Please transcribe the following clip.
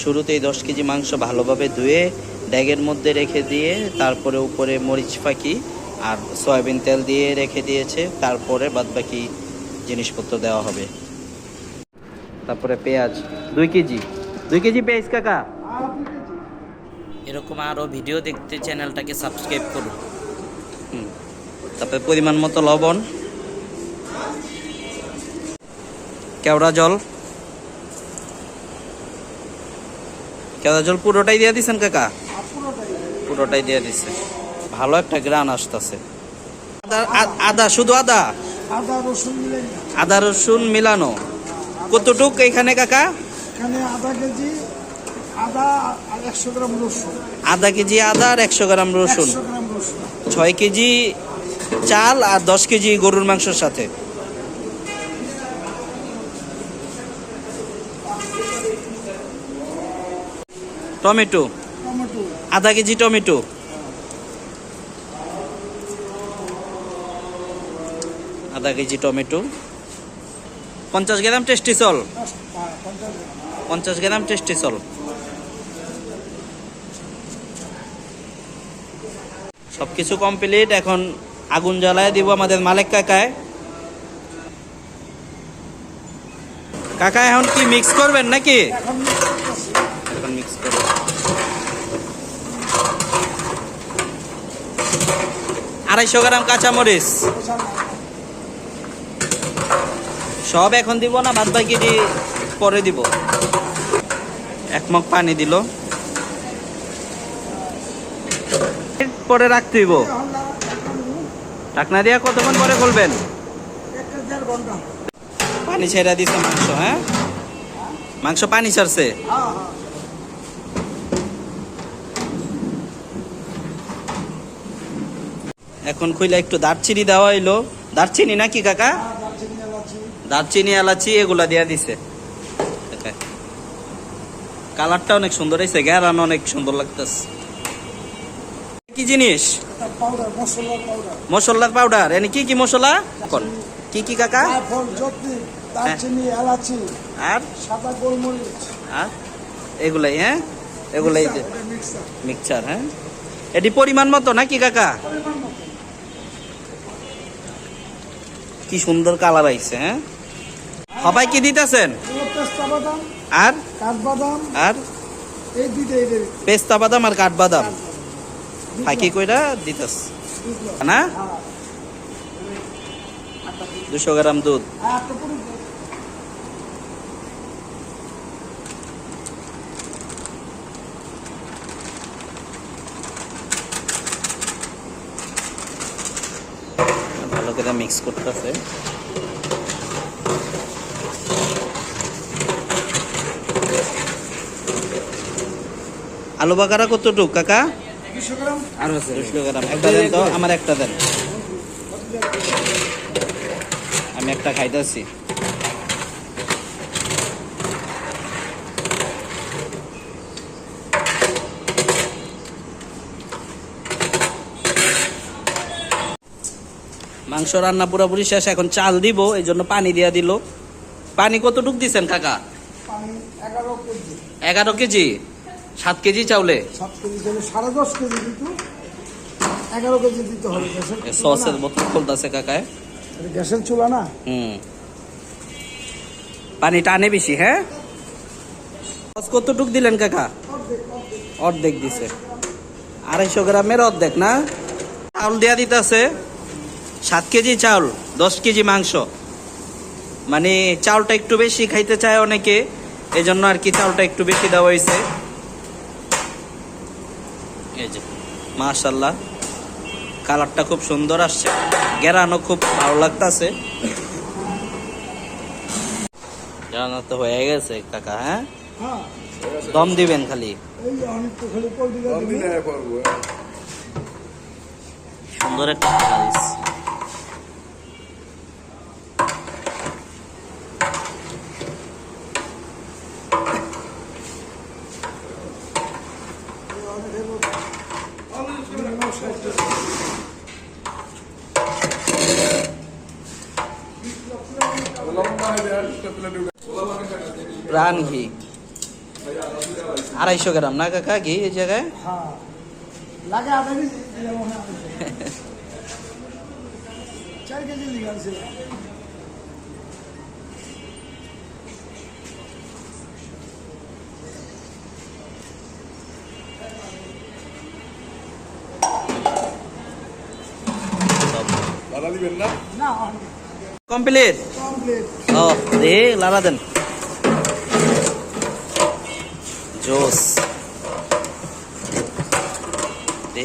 শুরুতেই দশ কেজি মাংস ভালোভাবে ধুয়ে ড্যাগের মধ্যে রেখে দিয়ে তারপরে উপরে মরিচ পাখি আর সয়াবিন তেল দিয়ে রেখে দিয়েছে। তারপরে বাদবাকি জিনিসপত্র দেওয়া হবে। তারপরে পেঁয়াজ। দুই কেজি। দুই কেজি পেঁয়াজ কাকা? এরকম আরও ভিডিও দেখতে চ্যানেলটাকে সাবস্ক্রাইব করুন। তারপরে পরিমাণ মতো লবণ। কেওড়া জল। কেওড়া জল পুরোটাই দিয়ে দিচ্ছেন কাকা? পুরোটাই দিয়ে দিছে। ভালো একটা গ্রান আসতেছে। আদা শুধু আদা? আদা রসুন মিলানো। কতটুক এখানে কাকা? আধা কেজি আদা আর একশো গ্রাম রসুন। ছয় কেজি চাল আর দশ কেজি গরুর মাংসের সাথে। টমেটো। আধা কেজি টমেটো। আধা কেজি টমেটো। পঞ্চাশ গ্রাম টেস্টি চল। পঞ্চাশ গ্রাম পঞ্চাশ গ্রাম টেস্টি চল। সব কিছু কমপ্লিট। এখন আগুন জ্বালায় দিব আমাদের মালিক কাকায়। কাকা এখন কি মিক্স করবেন নাকি? এখন মিক্স করবেন আড়াইশো গ্রাম কাঁচামরিচ। সব এখন দিব না বাদ বাকি দি পরে দিব। এক মগ পানি দিল। পরে রাখতে দিব ঢাকনা দিয়া কতক্ষণ পরে খুলবেন? পানি ছেড়ে দিছে মাংস হ্যাঁ? মাংস পানি ছাড়ছে হ্যাঁ হ্যাঁ এখন খুইলা একটু দারচিনি দেওয়া হইল। দারচিনি নাকি কাকা? দারচিনি এলাচি এগুলা দিয়া দিছে। কালারটা অনেক সুন্দর হয়েছে গ্যারান অনেক সুন্দর লাগতেছে। কি জিনিস? মশলার পাউডার এনে কি কি মশলা? কোন? কি কি কাকা? দারচিনি এলাচি আর? সাদা গোলমরিচ। আর? এগুলাই হ্যাঁ? এগুলাই মিক্সার মিক্সচার হ্যাঁ? এটি পরিমাণ মতো নাকি কাকা পরিমাণ মতো কি সুন্দর কালার আইছে হ্যাঁ? সবাই কি দিতেছেন? আর পেস্তা বাদাম আর? কাঠবাদাম আর? এই পেস্তা বাদাম আর কাঠবাদাম। ফাঁকি কইরা দিতেছ? না? হ্যাঁ দুশো গ্রাম দুধ আর একটা পুরো ভালো করে মিক্স করতেছে। আলু বাকারা কতটুক কাকা? দুশো গ্রাম। একটা দেন তো। আমার একটা দেন। আমি একটা খাইতেছি। মাংস রান্না পুরোপুরি শেষ, এখন চাল দিব, এই জন্য পানি দিয়া দিল। পানি কতটুক দিছেন কাকা? এগারো কেজি। সাত কেজি চাউলে? সসের। বোতল খুলতেছে কাকায়। না হুম। পানি টানে বেশি হ্যাঁ? কতটুক দিলেন কাকা? অর্ধেক দিছে। আড়াইশো গ্রামের অর্ধেক, না? চাউল দেয়া দিতেছে। সাত কেজি চাউল দশ কেজি মাংস। মানে চাউলটা একটু বেশি খাইতে চায় অনেকে এই জন্য আর কি চাউলটা একটু বেশি দেওয়া হয়েছে। এই যে মাশাল্লাহ কালারটা খুব সুন্দর আসছে। গেরানো খুব ভালো লাগতেছে। রান্না তো হয়ে গেছে কাকা হ্যাঁ? হ্যাঁ দম দিবেন খালি। এই যে অনেক তো খালি পোলট্রি সুন্দর একটা প্রাণ ঘি আড়াইশো গ্রাম না কাকা ঘি এই জায়গায় হ্যাঁ লাগে আধা কেজি দিলাম ওখানে আড়াইশো। চার কেজি দাদা দিবেন না? না। কমপ্লিট? কমপ্লিট। ও দে লালা দেন। জোস। দে